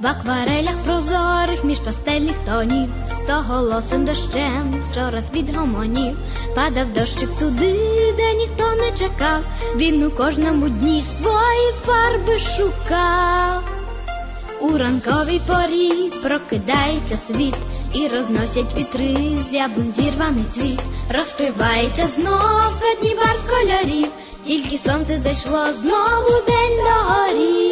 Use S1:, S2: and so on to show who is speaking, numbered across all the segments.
S1: В акварелях прозорих між пастельних тонів, стоголосим дощем вчора світ гомонів, падав дощик туди, де ніхто не чекав. Він у кожному дні свої фарби шукав. У ранковій порі прокидається світ, і розносять вітри з яблунь зірваний цвіт, розкривається знов сотні барв кольорів, тільки сонце зайшло знову день догорів.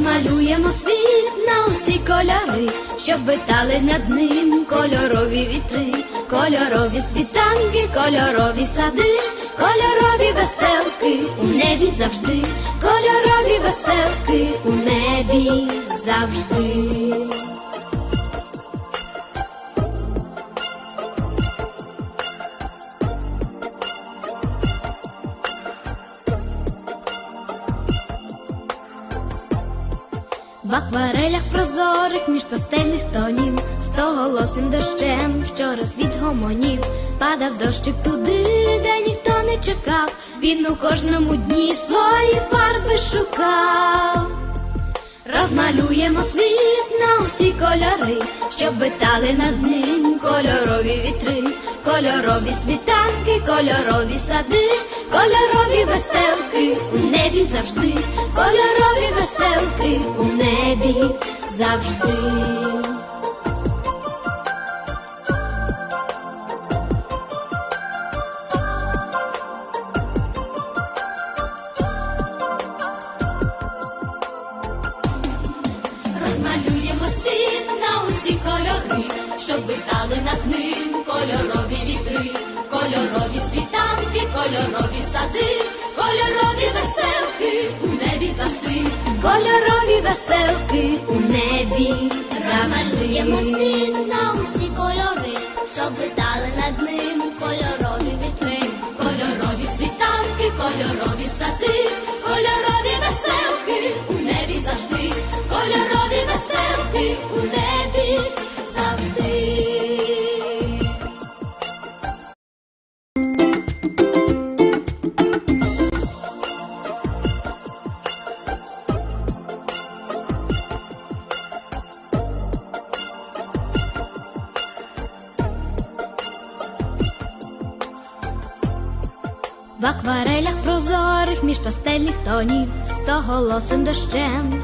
S1: Розмалюємо світ на усі кольори, щоб витали над ним кольорові вітри, кольорові світанки, кольорові сади, кольорові веселки у небі завжди, кольорові веселки у небі завжди. В акварелях прозорих між пастельних тонів, стоголосим дощем вчора світ гомонів, падав дощик туди, де ніхто не чекав. Він у кожному дні свої фарби шукав. Розмалюємо світ на усі кольори, щоб витали над ним кольорові вітри, кольорові світанки, кольорові сади, кольорові веселки небі завжди, кольорові веселки у небі завжди.
S2: Веселки у небі
S1: Замалюємо
S3: світ на усі кольори, щоб летали над ним кольорові вітри.
S2: Кольорові світанки, кольорові сати, кольорові веселки
S1: В акварелях прозорих між пастельних тонів, стоголосим дощем.